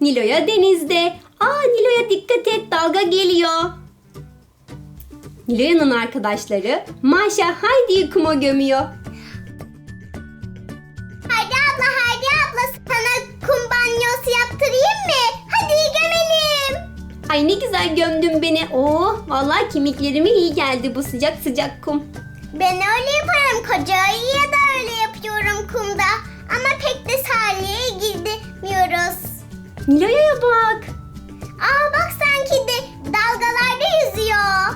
Nilo'ya denizde. Aa Nilo'ya dikkat et dalga geliyor. Nilo'yanın arkadaşları Maşa Haydi'yi kuma gömüyor. Haydi abla haydi abla sana kum banyosu yaptırayım mı? Hadi gömelim. Ay ne güzel gömdün beni. Oo vallahi kemiklerime iyi geldi bu sıcak sıcak kum. Ben öyle yaparım koca ayıya da öyle yapıyorum kumda. Nilo'ya bak. Aa bak sanki de dalgalarda yüzüyor.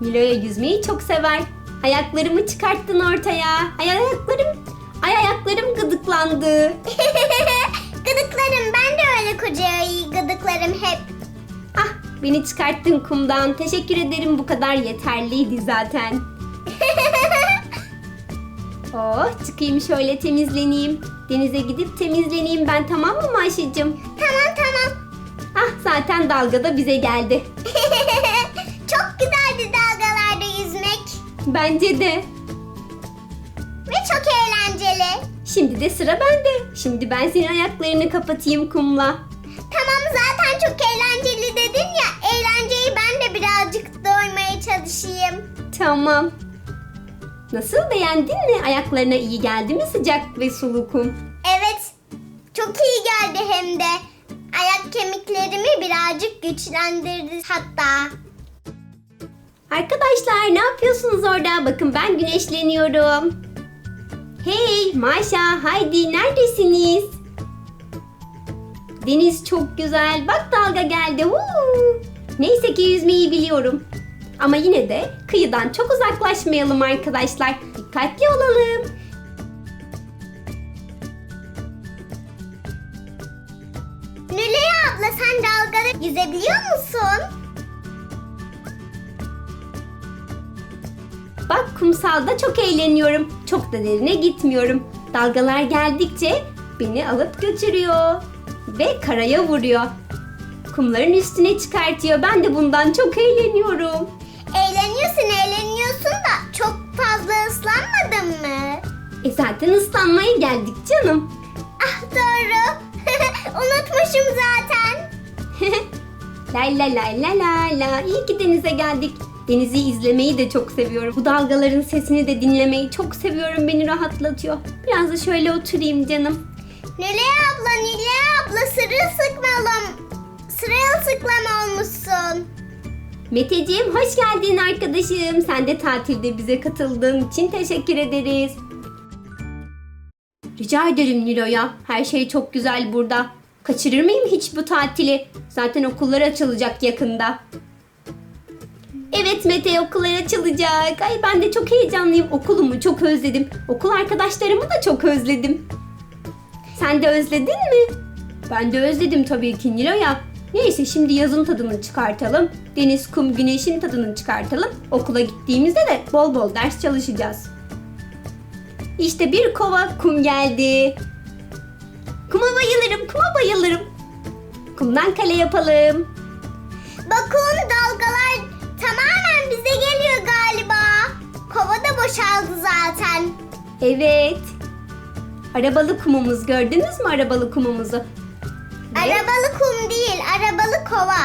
Nilo'ya yüzmeyi çok sever. Ayaklarımı çıkarttın ortaya. Ay ayaklarım, ay ayaklarım gıdıklandı. gıdıklarım ben de öyle koca ayıyı gıdıklarım hep. Ah beni çıkarttın kumdan. Teşekkür ederim bu kadar yeterliydi zaten. Oh çıkayım şöyle temizleneyim. Denize gidip temizleneyim ben tamam mı Maşacığım? Zaten dalga da bize geldi. Çok güzeldi dalgalarda yüzmek. Bence de. Ve çok eğlenceli. Şimdi de sıra bende. Şimdi ben senin ayaklarını kapatayım kumla. Tamam zaten çok eğlenceli dedin ya. Eğlenceyi ben de birazcık doymaya çalışayım. Tamam. Nasıl beğendin mi? Ayaklarına iyi geldi mi sıcak ve sulu kum? Evet. Çok iyi geldi hem de. Ayak kemiklerimi birazcık güçlendirdi hatta. Arkadaşlar ne yapıyorsunuz orada? Bakın ben güneşleniyorum. Hey Maşa, Haydi neredesiniz? Deniz çok güzel. Bak dalga geldi. Woo! Neyse ki yüzmeyi biliyorum. Ama yine de kıyıdan çok uzaklaşmayalım arkadaşlar. Dikkatli olalım. Abla sen dalgada yüzebiliyor musun? Bak kumsalda çok eğleniyorum. Çok da derine gitmiyorum. Dalgalar geldikçe beni alıp götürüyor. Ve karaya vuruyor. Kumların üstüne çıkartıyor. Ben de bundan çok eğleniyorum. Eğleniyorsun eğleniyorsun da çok fazla ıslanmadın mı? E zaten ıslanmaya geldik canım. Ah doğru. Unutmuşum zaten. la la la la la la. İyi ki denize geldik. Denizi izlemeyi de çok seviyorum. Bu dalgaların sesini de dinlemeyi çok seviyorum. Beni rahatlatıyor. Biraz da şöyle oturayım canım. Nilay abla, Nilay abla sırılsıklam, sırılsıklam olmuşsun. Meteciğim hoş geldin arkadaşım. Sen de tatilde bize katıldığın için teşekkür ederiz. Rica ederim Nilo'ya. Her şey çok güzel burada. Kaçırır mıyım hiç bu tatili? Zaten okullar açılacak yakında. Evet Mete okullar açılacak. Ay ben de çok heyecanlıyım. Okulumu çok özledim. Okul arkadaşlarımı da çok özledim. Sen de özledin mi? Ben de özledim tabii ki Nilo'ya. Neyse şimdi yazın tadını çıkartalım. Deniz, kum, güneşin tadını çıkartalım. Okula gittiğimizde de bol bol ders çalışacağız. İşte bir kova kum geldi. Kuma bayılırım, kuma bayılırım. Kumdan kale yapalım. Bakın dalgalar tamamen bize geliyor galiba. Kova da boşaldı zaten. Evet. Arabalı kumumuz gördünüz mü arabalı kumumuzu? Arabalı kum değil, arabalı kova.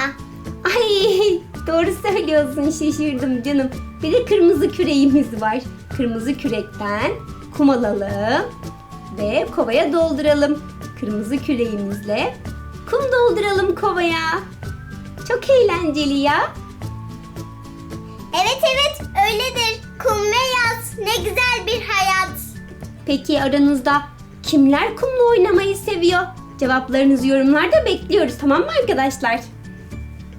Ay doğru söylüyorsun şaşırdım canım. Bir de kırmızı küreğimiz var. Kırmızı kürekten kum alalım ve kovaya dolduralım. Kırmızı küreğimizle kum dolduralım kovaya. Çok eğlenceli ya. Evet evet öyledir. Kum ve yaz. Ne güzel bir hayat. Peki aranızda kimler kumla oynamayı seviyor? Cevaplarınızı yorumlarda bekliyoruz tamam mı arkadaşlar?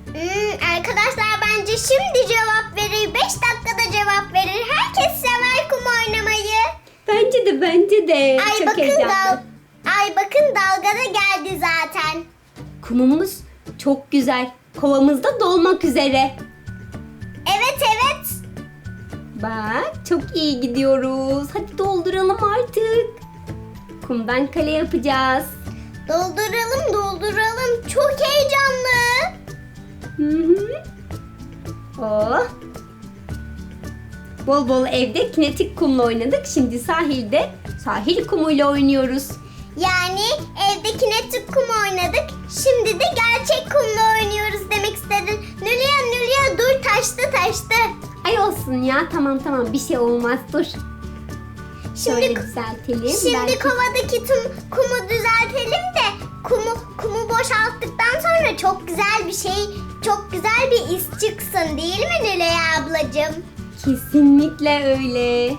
Hmm, arkadaşlar bence şimdi cevap verir. 5 dakikada cevap verir. Herkes sever kum oynamayı. Bence de bence de. Ay Çok bakın heyecanlı. dal Ay bakın dalga da geldi zaten. Kumumuz çok güzel. Kovamız da dolmak üzere. Evet evet. Bak çok iyi gidiyoruz. Hadi dolduralım artık. Kumdan kale yapacağız. Dolduralım dolduralım. Çok heyecanlı. Hı hı. Oh. Bol bol evde kinetik kumla oynadık. Şimdi sahilde sahil kumuyla oynuyoruz. Yani evde kinetik kum oynadık. Şimdi de gerçek kumla oynuyoruz demek istedin. Nülya Nülya dur taştı taştı. Ay olsun ya tamam tamam bir şey olmaz dur. Şöyle Şimdi düzeltelim. Şimdi Belki- kovadaki tüm kumu düzeltelim de kumu kumu boşalttıktan sonra çok güzel bir şey, çok güzel bir iz çıksın değil mi Nüley ablacığım? Kesinlikle öyle.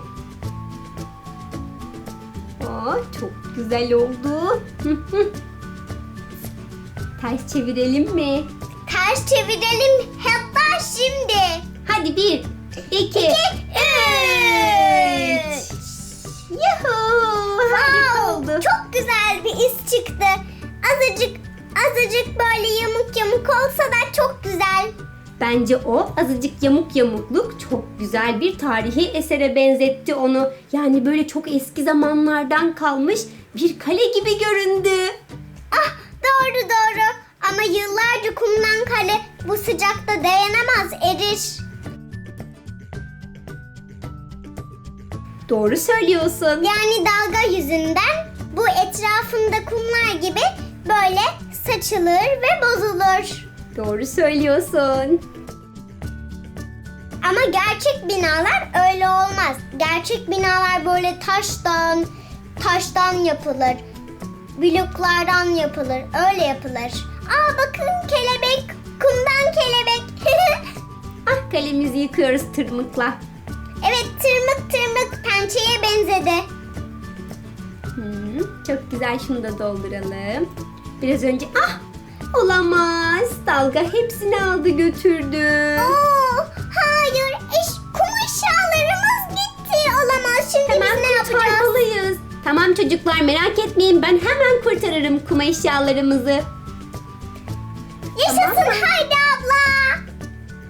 Aa, çok güzel oldu. Ters çevirelim mi? Ters çevirelim hatta şimdi. Hadi bir, iki, İki, üç. Yuhuu! Wow, oldu. çok güzel bir iz çıktı. Azıcık azıcık böyle yamuk yamuk olsa da çok güzel. Bence o azıcık yamuk yamukluk çok güzel bir tarihi esere benzetti onu. Yani böyle çok eski zamanlardan kalmış bir kale gibi göründü. Ah doğru doğru. Ama yıllarca kumdan kale bu sıcakta dayanamaz erir. Doğru söylüyorsun. Yani dalga yüzünden bu etrafında kumlar gibi böyle saçılır ve bozulur. Doğru söylüyorsun. Ama gerçek binalar öyle olmaz. Gerçek binalar böyle taştan, taştan yapılır. Bloklardan yapılır. Öyle yapılır. Aa bakın kelebek. Kumdan kelebek. Ah kalemizi yıkıyoruz tırmıkla. evet tırmık tırmık pençeye benzedi. Hmm, çok güzel şunu da dolduralım. Biraz önce ah olamaz. Dalga hepsini aldı götürdü. Oo, hayır. Tamam çocuklar merak etmeyin ben hemen kurtarırım kuma eşyalarımızı. Yaşasın Tamam. Haydi abla.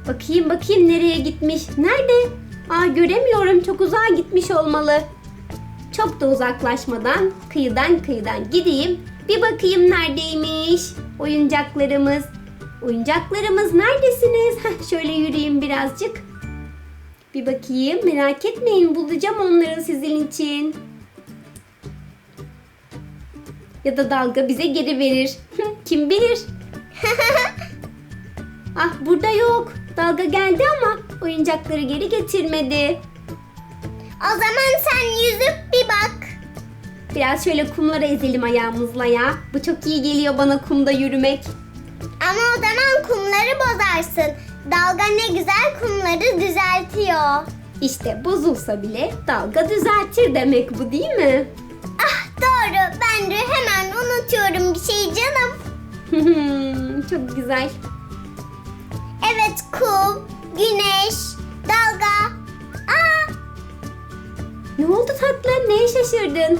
Bakayım bakayım nereye gitmiş. Nerede? Aa göremiyorum çok uzağa gitmiş olmalı. Çok da uzaklaşmadan kıyıdan kıyıdan gideyim. Bir bakayım neredeymiş oyuncaklarımız. Oyuncaklarımız neredesiniz? Heh, şöyle yürüyeyim birazcık. Bir bakayım merak etmeyin bulacağım onları sizin için. Ya da dalga bize geri verir. Kim bilir? Ah burada yok. Dalga geldi ama oyuncakları geri getirmedi. o zaman sen yüzüp bir bak. Biraz şöyle kumlara ezelim ayağımızla ya. Bu çok iyi geliyor bana kumda yürümek. Ama o zaman kumları bozarsın. Dalga ne güzel kumları düzeltiyor. İşte bozulsa bile dalga düzeltir demek bu değil mi? Ah doğru. Ben de hemen unutuyorum bir şey canım. çok güzel. Evet kum, güneş, dalga. Aa! Ne oldu tatlı? Neye şaşırdın?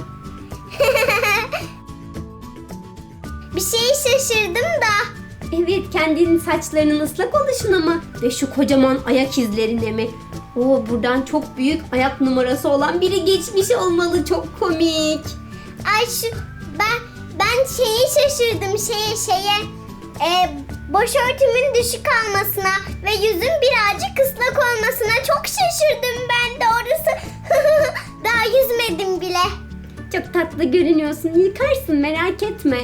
bir şey şaşırdım da. Evet kendinin saçlarının ıslak oluşuna mı? Ve şu kocaman ayak izlerine mi? Oo buradan çok büyük ayak numarası olan biri geçmiş olmalı. Çok komik. Ay şu ben ben şeyi şaşırdım şeye şeye. E, başörtümün düşük kalmasına ve yüzüm birazcık ıslak olmasına çok şaşırdım ben doğrusu. Daha yüzmedim bile. Çok tatlı görünüyorsun. Yıkarsın merak etme.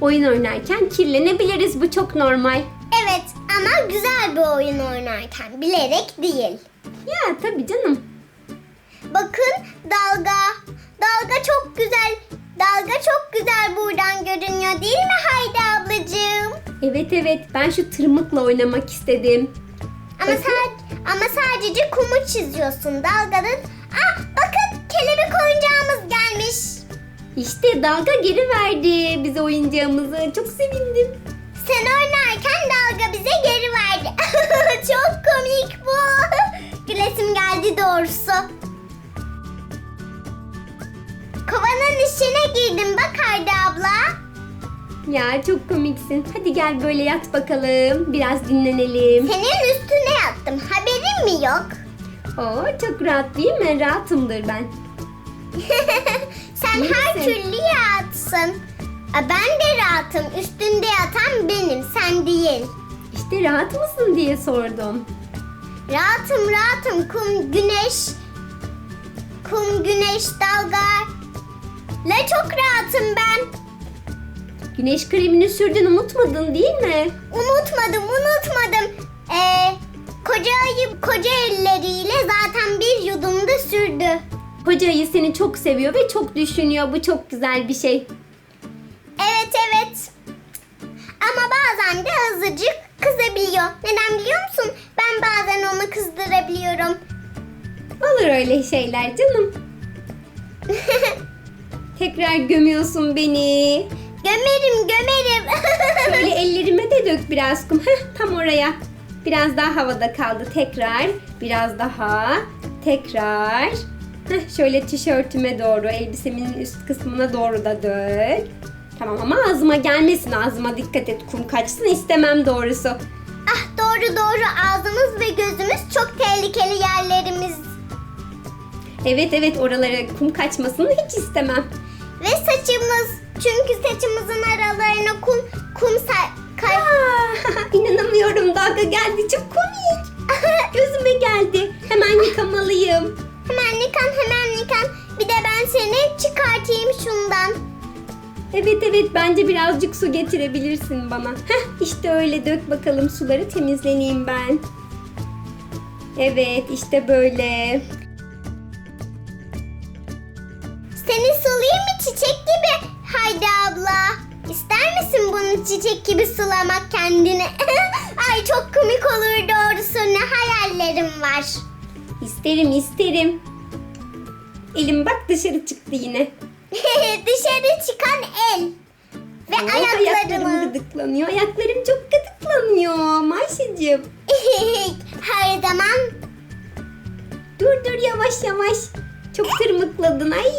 Oyun oynarken kirlenebiliriz. Bu çok normal. Evet ama güzel bir oyun oynarken bilerek değil. Ya tabii canım. Bakın dalga. Dalga çok güzel. Dalga çok güzel buradan görünüyor değil mi Haydi ablacığım? Evet evet ben şu tırmıkla oynamak istedim. Ama, Bakın. ama sadece kumu çiziyorsun dalganın. Ah bakın kelebek oyuncağımız gelmiş. İşte dalga geri verdi bize oyuncağımızı. Çok sevindim. Sen oynarken dalga bize geri verdi. Çok komik bu. Gülesim geldi doğrusu. Kovanın içine girdim bak Haydi abla. Ya çok komiksin. Hadi gel böyle yat bakalım. Biraz dinlenelim. Senin üstüne yattım haberin mi yok? Oo çok rahat değil mi? Rahatımdır ben. Sen İyi her misin? türlü rahatsın. Aa, Ben de rahatım. Üstünde yatan benim, sen değil. İşte rahat mısın diye sordum. Rahatım rahatım kum güneş. Kum güneş dalga. Le çok rahatım ben. Güneş kremini sürdün unutmadın değil mi? Unutmadım, unutmadım. Ee, koca ayı koca elleriyle zaten bir yudumda sürdü. Koca ayı seni çok seviyor ve çok düşünüyor. Bu çok güzel bir şey. Evet evet. Ama bazen de azıcık kızabiliyor. Neden biliyor musun? Ben bazen onu kızdırabiliyorum. Olur öyle şeyler canım. Tekrar gömüyorsun beni. gömerim gömerim. Şöyle ellerime de dök biraz kum. Heh, tam oraya. Biraz daha havada kaldı. Tekrar. Biraz daha. Tekrar. Heh, şöyle tişörtüme doğru, elbisemin üst kısmına doğru da dök. Tamam ama ağzıma gelmesin. Ağzıma dikkat et. Kum kaçsın istemem doğrusu. ah doğru doğru ağzımız ve gözümüz çok tehlikeli yerlerimiz. Evet evet oralara kum kaçmasını hiç istemem. Ve saçımız. Çünkü saçımızın aralarına kum kum kay- inanamıyorum dalga geldi. Çok komik. Gözüme geldi. Hemen yıkamalıyım. Hemen yıkan hemen yıkan. Bir de ben seni çıkartayım şundan. Evet evet bence birazcık su getirebilirsin bana. Heh işte öyle dök bakalım suları temizleneyim ben. Evet işte böyle. Haydi abla. İster misin bunu çiçek gibi sulamak kendini? Ay çok komik olur doğrusu ne hayallerim var. İsterim isterim. Elim bak dışarı çıktı yine. Dışarı çıkan el. Ve Ayaklarım ayaklarımı. gıdıklanıyor. Ayaklarım çok gıdıklanıyor. Maşacığım. Her zaman Dur dur yavaş yavaş. Çok tırmıkladın ay.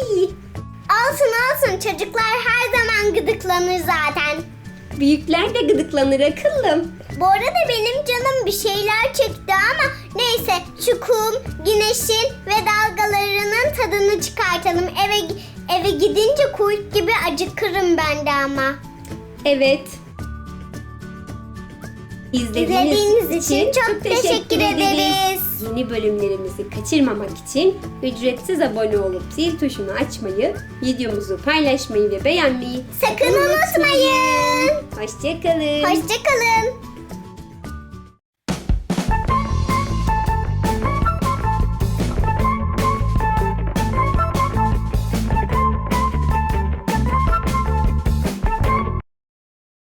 Olsun olsun çocuklar her zaman gıdıklanır zaten. Büyükler de gıdıklanır akıllım. Bu arada benim canım bir şeyler çekti ama neyse şu kum, güneşin ve dalgalarının tadını çıkartalım. Eve eve gidince kurt gibi acıkırım ben de ama. Evet. İzlediğiniz için çok teşekkür ederiz. Yeni bölümlerimizi kaçırmamak için ücretsiz abone olup zil tuşunu açmayı, videomuzu paylaşmayı ve beğenmeyi Sakın unutmayın. Hoşçakalın. Hoşçakalın.